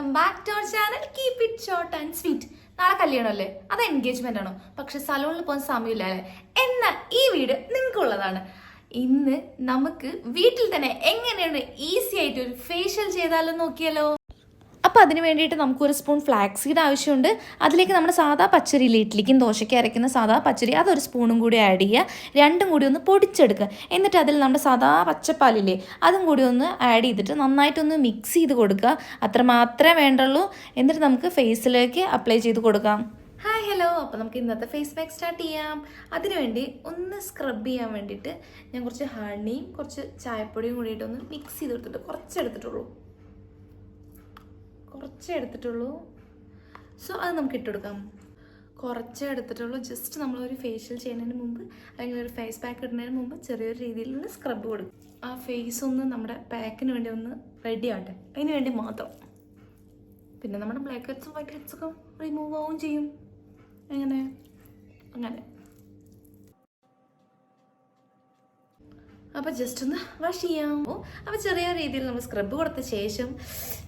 Welcome back to our channel keep it short and sweet നാളെ കല്യാണമല്ലേ? അത് engagement ആണോ? പക്ഷെ സലൂണിൽ പോകാൻ സമയമില്ല അല്ലേ? എന്നാൽ ഈ വീട് നിങ്ങൾക്കുള്ളതാണ്. ഇന്ന് നമുക്ക് വീട്ടിൽ തന്നെ എങ്ങനെയാണ് ഈസി ആയിട്ട് ഒരു ഫേഷ്യൽ ചെയ്താലോ നോക്കിയാലോ? അപ്പോൾ അതിന് വേണ്ടിയിട്ട് നമുക്കൊരു സ്പൂൺ ഫ്ലാക്സ് സീഡ് ആവശ്യമുണ്ട്. അതിലേക്ക് നമ്മുടെ സാധാ പച്ചരി ഇഡ്ലിക്കും ദോശയ്ക്ക് അരയ്ക്കുന്ന സാധാ പച്ചരി അതൊരു സ്പൂണും കൂടി ആഡ് ചെയ്യുക. രണ്ടും കൂടി ഒന്ന് പൊടിച്ചെടുക്കുക. എന്നിട്ട് അതിൽ നമ്മുടെ സാധാ പച്ചപ്പാലില്ലേ അതും കൂടി ഒന്ന് ആഡ് ചെയ്തിട്ട് നന്നായിട്ടൊന്ന് മിക്സ് ചെയ്ത് കൊടുക്കുക. അത്ര മാത്രമേ വേണ്ടുള്ളൂ. എന്നിട്ട് നമുക്ക് ഫേസിലേക്ക് അപ്ലൈ ചെയ്ത് കൊടുക്കാം. ഹായ് ഹലോ അപ്പോൾ നമുക്ക് ഇന്നത്തെ ഫേസ് പാക്ക് സ്റ്റാർട്ട് ചെയ്യാം. അതിനുവേണ്ടി ഒന്ന് സ്ക്രബ് ചെയ്യാൻ വേണ്ടിയിട്ട് ഞാൻ കുറച്ച് ഹണിയും കുറച്ച് ചായപ്പൊടിയും കൂടിയിട്ടൊന്ന് മിക്സ് ചെയ്ത് കൊടുത്തിട്ട് കുറച്ച് എടുത്തിട്ടുള്ളൂ കുറച്ചേ എടുത്തിട്ടുള്ളൂ. സോ അത് നമുക്ക് ഇട്ടുകൊടുക്കാം കുറച്ചേ എടുത്തിട്ടുള്ളൂ. ജസ്റ്റ് നമ്മളൊരു ഫേഷ്യൽ ചെയ്യുന്നതിന് മുമ്പ് അല്ലെങ്കിൽ ഒരു ഫേസ് പാക്ക് ഇടുന്നതിന് മുമ്പ് ചെറിയൊരു രീതിയിലുള്ള സ്ക്രബ് കൊടുക്കും. ആ ഫേസ് ഒന്ന് നമ്മുടെ പാക്കിന് വേണ്ടി ഒന്ന് റെഡി ആവട്ടെ. അതിന് വേണ്ടി മാത്രം. പിന്നെ നമ്മുടെ ബ്ലാക്ക് ഹെഡ്സും വൈറ്റ് ഹെഡ്സൊക്കെ റിമൂവ് ആവും ചെയ്യും. എങ്ങനെ? അങ്ങനെ. അപ്പോൾ ജസ്റ്റ് ഒന്ന് വാഷ് ചെയ്യാം. അപ്പോൾ ചെറിയ രീതിയിൽ നമ്മൾ സ്ക്രബ് കൊടുത്ത ശേഷം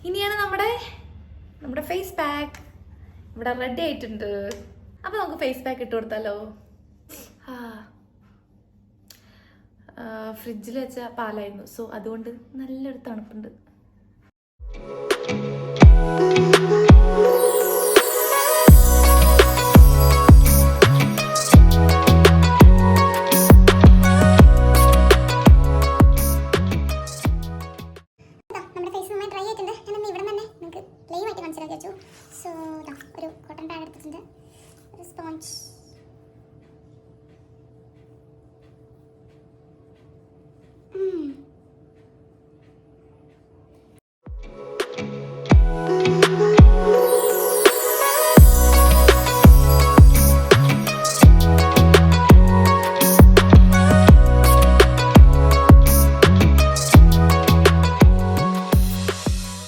ഇനിയാണ് നമ്മുടെ നമ്മുടെ ഫേസ് പാക്ക് ഇവിടെ റെഡി ആയിട്ടുണ്ട്. അപ്പോൾ നമുക്ക് ഫേസ് പാക്ക് ഇട്ട് കൊടുത്താലോ? ഫ്രിഡ്ജിൽ വെച്ച പാലായിരുന്നു. സോ അതുകൊണ്ട് നല്ലൊരു തണുപ്പുണ്ട്. ഒരു സ്പോഞ്ച്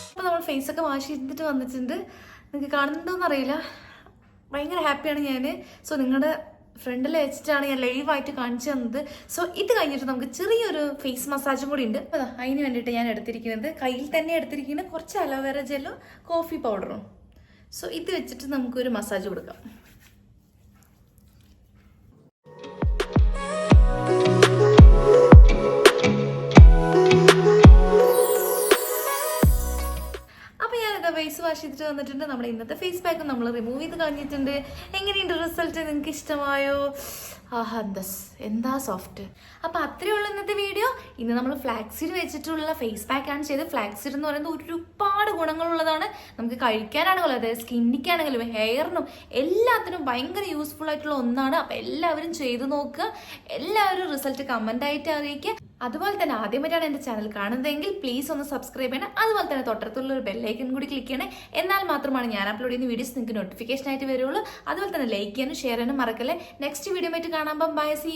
അപ്പോൾ നമ്മൾ ഫേസ് ഒക്കെ വാഷ് ചെയ്തിട്ട് വന്നിട്ടുണ്ട്. നിങ്ങൾക്ക് കാണുന്നുണ്ടോന്ന് അറിയില്ല ഭയങ്കര ഹാപ്പിയാണ് ഞാൻ സോ നിങ്ങളുടെ ഫ്രണ്ടിൽ വെച്ചിട്ടാണ് ഞാൻ ലൈവായിട്ട് കാണിച്ചു തന്നത്. സോ ഇത് കഴിഞ്ഞിട്ട് നമുക്ക് ചെറിയൊരു ഫേസ് മസാജും കൂടി ഉണ്ട്. അപ്പോൾ അതിന് വേണ്ടിയിട്ട് ഞാൻ എടുത്തിരിക്കുന്നത് കയ്യിൽ തന്നെ എടുത്തിരിക്കുന്ന കുറച്ച് അലോവേറ ജെല്ലും കോഫി പൗഡറും സോ ഇത് വെച്ചിട്ട് നമുക്കൊരു മസാജ് കൊടുക്കാം. ചെയ്തിട്ട് വന്നിട്ടുണ്ട്. നമ്മുടെ ഇന്നത്തെ ഫേസ് പാക്ക് നമ്മൾ റിമൂവ് ചെയ്ത് കഴിഞ്ഞിട്ടുണ്ട് എങ്ങനെയുണ്ട് റിസൾട്ട് നിങ്ങൾക്ക് ഇഷ്ടമായോ? ആഹാ എന്താ സോഫ്റ്റ് അപ്പോൾ അത്രയേ ഇന്നത്തെ വീഡിയോ ഇന്ന് നമ്മൾ ഫ്ലാക്സിഡ് വെച്ചിട്ടുള്ള ഫേസ് പാക്ക് ആണ് ചെയ്ത് ഫ്ലാക്സിഡ് എന്ന് പറയുന്നത് ഒരുപാട് ഗുണങ്ങളുള്ളതാണ്. നമുക്ക് കഴിക്കാനാണെങ്കിലും അതായത് സ്കിന്നിക്കാണെങ്കിലും ഹെയറിനും എല്ലാത്തിനും ഭയങ്കര യൂസ്ഫുൾ ആയിട്ടുള്ള ഒന്നാണ്. അപ്പോൾ എല്ലാവരും ചെയ്ത് നോക്കുക എല്ലാവരും റിസൾട്ട് കമന്റായിട്ട് അറിയിക്കുക അതുപോലെ തന്നെ ആദ്യമായിട്ടാണ് എന്റെ ചാനൽ കാണുന്നതെങ്കിൽ പ്ലീസ് ഒന്ന് സബ്സ്ക്രൈബ് ചെയ്യണം. അതുപോലെ തന്നെ തൊട്ടടുത്തുള്ള ഒരു ബെല്ലൈക്കൻ കൂടി ക്ലിക്ക് ചെയ്യണേ. എന്നാൽ മാത്രമാണ് ഞാൻ അപ്ലോഡ് ചെയ്യുന്ന വീഡിയോസ് നിങ്ങൾക്ക് നോട്ടിഫിക്കേഷൻ ആയിട്ട് വരുള്ളൂ. അതുപോലെ തന്നെ ലൈക്ക് ചെയ്യാനും ഷെയർ ചെയ്യാനും മറക്കല്ലേ. നെക്സ്റ്റ് വീഡിയോ ആയിട്ട് കാണാൻ ബൈ സി